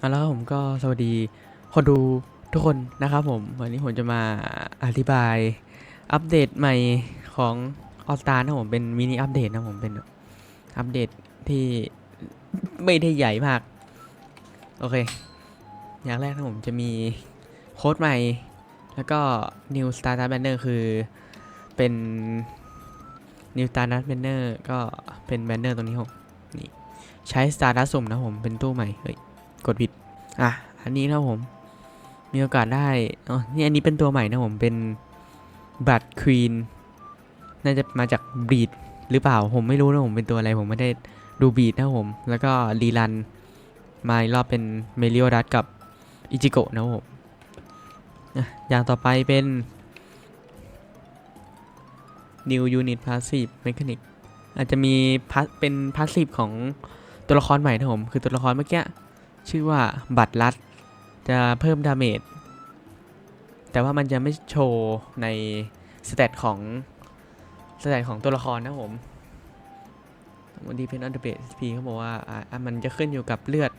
เอาละครับผมก็สวัสดีคนดูทุกคนนะครับผม วันนี้ผมจะมาอธิบายอัปเดตใหม่ของออสตานะผมเป็นมินิอัปเดตนะผมเป็นอัปเดตที่ไม่ได้ใหญ่มาก โอเค อย่างแรกนะผมจะมีโค้ดใหม่ แล้วก็ New Startup Banner คือเป็น New Startup Banner ก็เป็นแบนเนอร์ตรงนี้ผมนี่ใช้ Startup สุ่มนะผมเป็นตู้ใหม่เฮ้ย กดผิด อะ อันนี้นะผม มีโอกาสได้ อ๋อ นี่อันนี้เป็นตัวใหม่นะผม เป็นบัตควีน น่าจะมาจากบีดหรือเปล่า ผมไม่รู้นะผมเป็นตัวอะไร ผมไม่ได้ดูบีดนะผม แล้วก็รีรัน มาอีกรอบเป็นเมลิโอดัสกับอิจิโกะนะผมอย่างต่อไปเป็น New Unit Passive Mechanic อาจจะมีเป็นพาสซีฟของตัวละครใหม่นะผม คือตัวละครเมื่อกี้ ชื่อว่าบัตรลัด จะเพิ่มดาเมจ แต่ว่ามันจะไม่โชว์ในสเตตของสเตตของตัวละครนะผมวันดีเพนอันเดอร์เบสพีเขาบอกว่าอ่าอะมันจะขึ้นอยู่กับเลือด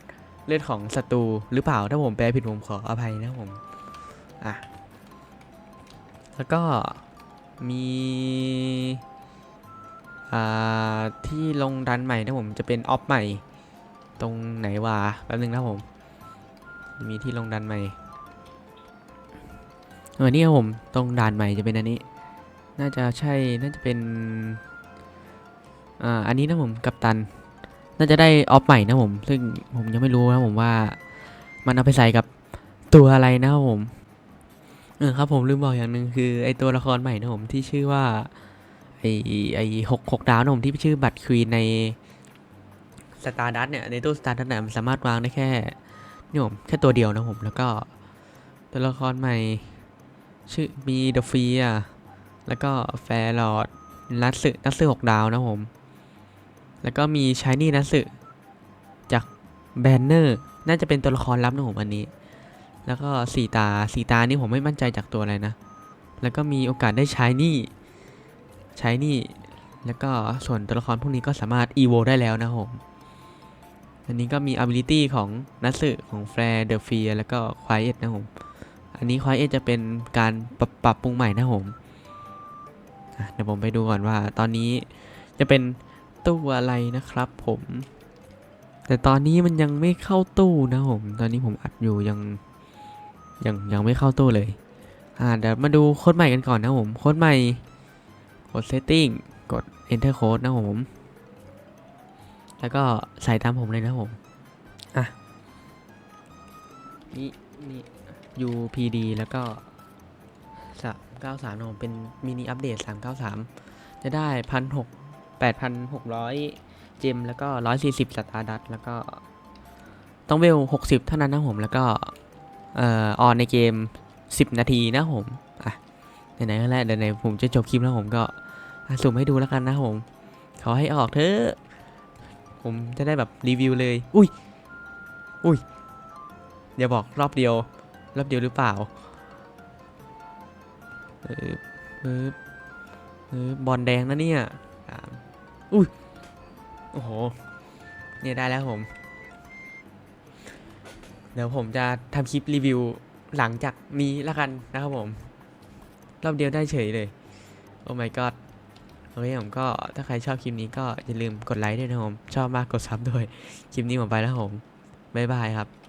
เลือดของศัตรูหรือเปล่า ถ้าผมแปลผิดผมขออภัยนะผม อะ แล้วก็มีอ่าที่ลงดันใหม่นะผมจะเป็นออฟใหม่ ตรงไหนวะแป๊บนึงนะผม มีที่ลงดันใหม่เออนี่ครับผมตรงด่านใหม่จะเป็นอันนี้ น่าจะใช่น่าจะเป็นอ่าอันนี้นะผมกัปตัน น่าจะได้ออฟใหม่นะผม ซึ่งผมยังไม่รู้นะผมว่ามันเอาไปใส่กับตัวอะไรนะครับผมเออครับผมลืมบอกอย่างหนึ่งคือไอตัวละครใหม่นะผมที่ชื่อว่าไอไอหกหกดาวนะผมที่ชื่อบัตรควีนใน สตาร์ดัตเนี่ยในตู้สตาร์ดัตเนี่ยมันสามารถวางได้แค่นี่ผมแค่ตัวเดียวนะผมแล้วก็ตัวละครใหม่ชื่อมีเดอะฟีอะแล้วก็แฟร์ลอดนัตสึนัตสึหกดาวนะผม แล้วก็มีชายนี่นัตสึจากแบนเนอร์น่าจะเป็นตัวละครลับนะผมอันนี้ แล้วก็สีตาสีตานี่ผมไม่มั่นใจจากตัวอะไรนะ แล้วก็มีโอกาสได้ชายนี่ชายนี่แล้วก็ส่วนตัวละครพวกนี้ก็สามารถ EVO ได้แล้วนะผม อันนี้ก็มี ability ของนัสึของแฟร์เดอะฟีแล้วก็ควายเอ็ดนะผม อันนี้ควายเอ็ดจะเป็นการปรับปรับปรุงใหม่นะผมเดี๋ยวผมไปดูก่อนว่าตอนนี้จะเป็นตู้อะไรนะครับผม แต่ตอนนี้มันยังไม่เข้าตู้นะผม ตอนนี้ผมอัดอยู่ยังยังยังไม่เข้าตู้เลย อ่าเดี๋ยวมาดูโค้ดใหม่กันก่อนนะผม โค้ดใหม่กด setting กด enter code นะผม แล้วก็ใส่ตามผมเลยนะผม อะ นี่นี่ UPD แล้วก็สามเก้าสามนะผมเป็นมินิอัปเดตสามเก้าสามจะได้พันหกแปดพันหกร้อยเจมแล้วก็ร้อยสี่สิบสตาร์ดัตแล้วก็ ต้องเวลหกสิบเท่านั้นนะผม แล้วก็เอ่อออนในเกมสิบนาทีนะผม อะ ไหนๆก็แล้วเดี๋ยวไหนผมจะจบคลิปแล้วผมก็อะสุ่มให้ดูแล้วกันนะผม ขอให้ออกเถอะ ผมจะได้แบบรีวิวเลย อุ้ย อุ้ยอย่าบอกรอบเดียว รอบเดียวหรือเปล่าเออเออเออบอลแดงนะเนี่ยอุ้ย โอ้โห เนี่ยได้แล้วผม เดี๋ยวผมจะทำคลิปรีวิวหลังจากนี้ล้วกันนะครับผม รอบเดียวได้เฉยเลย โอ้ my god โอเคผมก็ถ้าใครชอบคลิปนี้ก็อย่าลืมกดไลค์ด้วยนะผมชอบมากกดซับด้วย คลิปนี้ผมไปแล้วผมบ๊ายบายครับ